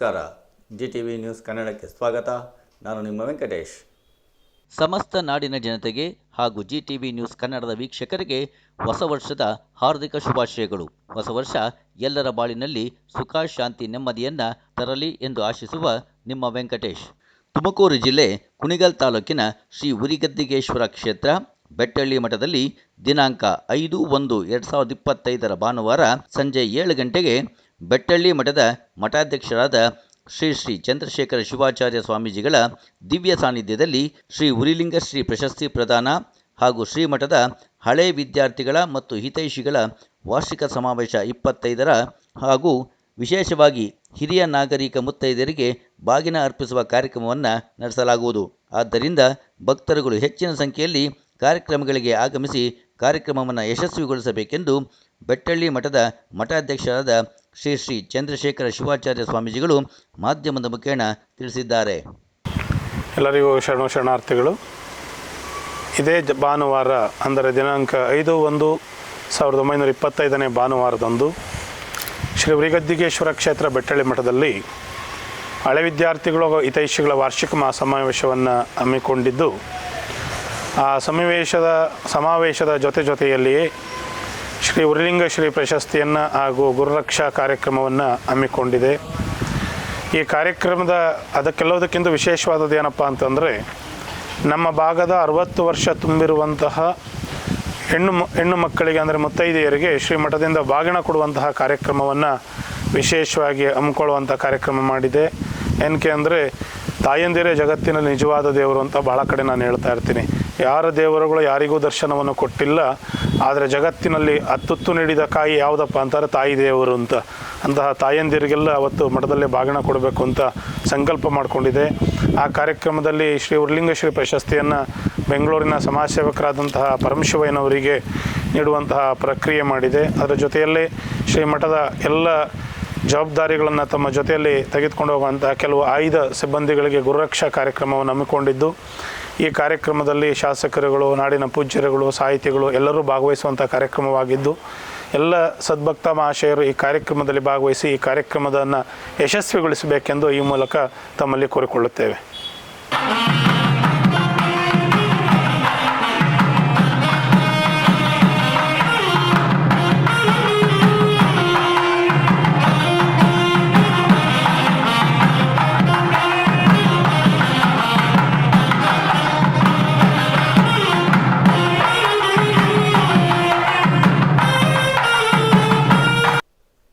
ನಮಸ್ಕಾರ. G T V news ಕನ್ನಡಕ್ಕೆ ಸ್ವಾಗತ. ನಾನು ನಿಮ್ಮ ವೆಂಕಟೇಶ್. ಸಮಸ್ತ ನಾಡಿನ ಜನತೆಗೆ ಹಾಗೂ ಜಿ ಟಿ ವಿ ನ್ಯೂಸ್ ಕನ್ನಡದ ವೀಕ್ಷಕರಿಗೆ ಹೊಸ ವರ್ಷದ ಹಾರ್ದಿಕ ಶುಭಾಶಯಗಳು. ಹೊಸ ವರ್ಷ ಎಲ್ಲರ ಬಾಳಿನಲ್ಲಿ ಸುಖ, ಶಾಂತಿ, ನೆಮ್ಮದಿಯನ್ನು ತರಲಿ ಎಂದು ಆಶಿಸುವ ನಿಮ್ಮ ವೆಂಕಟೇಶ್. ತುಮಕೂರು ಜಿಲ್ಲೆ ಕುಣಿಗಲ್ ತಾಲೂಕಿನ ಶ್ರೀ ಉರಿಗದ್ದಿಗೇಶ್ವರ ಕ್ಷೇತ್ರ, ಬೆಟ್ಟಳ್ಳಿ ಮಠದಲ್ಲಿ ದಿನಾಂಕ ಐದು ಒಂದು ಎರಡು ಸಾವಿರದ ಇಪ್ಪತ್ತೈದರ ಭಾನುವಾರ ಸಂಜೆ ಏಳು ಗಂಟೆಗೆ ಬೆಟ್ಟಳ್ಳಿ ಮಠದ ಮಠಾಧ್ಯಕ್ಷರಾದ ಶ್ರೀ ಶ್ರೀ ಚಂದ್ರಶೇಖರ ಶಿವಾಚಾರ್ಯ ಸ್ವಾಮೀಜಿಗಳ ದಿವ್ಯ ಸಾನ್ನಿಧ್ಯದಲ್ಲಿ ಶ್ರೀ ಉರಿಲಿಂಗ ಶ್ರೀ ಪ್ರಶಸ್ತಿ ಪ್ರದಾನ ಹಾಗೂ ಶ್ರೀಮಠದ ಹಳೆ ವಿದ್ಯಾರ್ಥಿಗಳ ಮತ್ತು ಹಿತೈಷಿಗಳ ವಾರ್ಷಿಕ ಸಮಾವೇಶ ಇಪ್ಪತ್ತೈದರ ಹಾಗೂ ವಿಶೇಷವಾಗಿ ಹಿರಿಯ ನಾಗರಿಕ ಮುತ್ತೈದೆಯರಿಗೆ ಬಾಗಿನ ಅರ್ಪಿಸುವ ಕಾರ್ಯಕ್ರಮವನ್ನು ನಡೆಸಲಾಗುವುದು. ಆದ್ದರಿಂದ ಭಕ್ತರುಗಳು ಹೆಚ್ಚಿನ ಸಂಖ್ಯೆಯಲ್ಲಿ ಕಾರ್ಯಕ್ರಮಗಳಿಗೆ ಆಗಮಿಸಿ ಕಾರ್ಯಕ್ರಮವನ್ನು ಯಶಸ್ವಿಗೊಳಿಸಬೇಕೆಂದು ಬೆಟ್ಟಳ್ಳಿ ಮಠದ ಮಠಾಧ್ಯಕ್ಷರಾದ ಶ್ರೀ ಶ್ರೀ ಚಂದ್ರಶೇಖರ ಶಿವಾಚಾರ್ಯ ಸ್ವಾಮೀಜಿಗಳು ಮಾಧ್ಯಮದ ಮುಖೇನ ತಿಳಿಸಿದ್ದಾರೆ. ಎಲ್ಲರಿಗೂ ಶರಣ ಶರಣಾರ್ಥಿಗಳು, ಇದೇ ಭಾನುವಾರ, ಅಂದರೆ ದಿನಾಂಕ ಐದು ಒಂದು ಸಾವಿರದ ಒಂಬೈನೂರ ಇಪ್ಪತ್ತೈದನೇ ಭಾನುವಾರದಂದು ಶ್ರೀ ಉರಿಗದ್ದಿಗೇಶ್ವರ ಕ್ಷೇತ್ರ ಬೆಟ್ಟಳ್ಳಿ ಮಠದಲ್ಲಿ ಹಳೆ ವಿದ್ಯಾರ್ಥಿಗಳು ಹಿತೈಷಿಗಳ ವಾರ್ಷಿಕ ಮಹಾಸಮಾವೇಶವನ್ನು ಹಮ್ಮಿಕೊಂಡಿದ್ದು, ಆ ಸಮಾವೇಶದ ಸಮಾವೇಶದ ಜೊತೆ ಜೊತೆಯಲ್ಲಿಯೇ ಶ್ರೀ ಉರಿಲಿಂಗ ಶ್ರೀ ಪ್ರಶಸ್ತಿಯನ್ನು ಹಾಗೂ ಗುರುರಕ್ಷಾ ಕಾರ್ಯಕ್ರಮವನ್ನು ಹಮ್ಮಿಕೊಂಡಿದೆ. ಈ ಕಾರ್ಯಕ್ರಮದ ಅದಕ್ಕೆಲ್ಲದಕ್ಕಿಂತ ವಿಶೇಷವಾದದ್ದು ಏನಪ್ಪ ಅಂತಂದರೆ, ನಮ್ಮ ಭಾಗದ ಅರವತ್ತು ವರ್ಷ ತುಂಬಿರುವಂತಹ ಹೆಣ್ಣು ಹೆಣ್ಣು ಮಕ್ಕಳಿಗೆ ಅಂದರೆ ಮುತ್ತೈದೆಯರಿಗೆ ಶ್ರೀಮಠದಿಂದ ಬಾಗಿಣ ಕೊಡುವಂತಹ ಕಾರ್ಯಕ್ರಮವನ್ನು ವಿಶೇಷವಾಗಿ ಹಮ್ಮಿಕೊಳ್ಳುವಂಥ ಕಾರ್ಯಕ್ರಮ ಮಾಡಿದೆ. ಏನಕ್ಕೆ ಅಂದರೆ, ತಾಯಂದಿರೇ ಜಗತ್ತಿನಲ್ಲಿ ನಿಜವಾದ ದೇವರು ಅಂತ ಭಾಳ ಕಡೆ ನಾನು ಹೇಳ್ತಾ ಇರ್ತೀನಿ. ಯಾರ ದೇವರುಗಳು ಯಾರಿಗೂ ದರ್ಶನವನ್ನು ಕೊಟ್ಟಿಲ್ಲ, ಆದರೆ ಜಗತ್ತಿನಲ್ಲಿ ಅತ್ತುತ್ತು ನೀಡಿದ ಕಾಯಿ ಯಾವುದಪ್ಪ ಅಂತಾರೆ, ತಾಯಿ ದೇವರು ಅಂತ. ಅಂತಹ ತಾಯಂದಿರಿಗೆಲ್ಲ ಅವತ್ತು ಮಠದಲ್ಲೇ ಭಾಗಣ ಕೊಡಬೇಕು ಅಂತ ಸಂಕಲ್ಪ ಮಾಡಿಕೊಂಡಿದೆ. ಆ ಕಾರ್ಯಕ್ರಮದಲ್ಲಿ ಶ್ರೀ ಉರ್ಲಿಂಗಶ್ರೀ ಪ್ರಶಸ್ತಿಯನ್ನು ಬೆಂಗಳೂರಿನ ಸಮಾಜ ಸೇವಕರಾದಂತಹ ಪರಮಶಿವಯ್ಯನವರಿಗೆ ನೀಡುವಂತಹ ಪ್ರಕ್ರಿಯೆ ಮಾಡಿದೆ. ಅದರ ಜೊತೆಯಲ್ಲೇ ಶ್ರೀ ಮಠದ ಎಲ್ಲ ಜವಾಬ್ದಾರಿಗಳನ್ನು ತಮ್ಮ ಜೊತೆಯಲ್ಲಿ ತೆಗೆದುಕೊಂಡು ಹೋಗುವಂಥ ಕೆಲವು ಆಯ್ದ ಸಿಬ್ಬಂದಿಗಳಿಗೆ ಗುರುರಕ್ಷಾ ಕಾರ್ಯಕ್ರಮವನ್ನು ಹಮ್ಮಿಕೊಂಡಿದ್ದು, ಈ ಕಾರ್ಯಕ್ರಮದಲ್ಲಿ ಶಾಸಕರುಗಳು, ನಾಡಿನ ಪೂಜ್ಯರುಗಳು, ಸಾಹಿತಿಗಳು ಎಲ್ಲರೂ ಭಾಗವಹಿಸುವಂಥ ಕಾರ್ಯಕ್ರಮವಾಗಿದ್ದು, ಎಲ್ಲ ಸದ್ಭಕ್ತ ಮಹಾಶಯರು ಈ ಕಾರ್ಯಕ್ರಮದಲ್ಲಿ ಭಾಗವಹಿಸಿ ಈ ಕಾರ್ಯಕ್ರಮದನ್ನು ಯಶಸ್ವಿಗೊಳಿಸಬೇಕೆಂದು ಈ ಮೂಲಕ ತಮ್ಮಲ್ಲಿ ಕೋರಿಕೊಳ್ಳುತ್ತೇವೆ.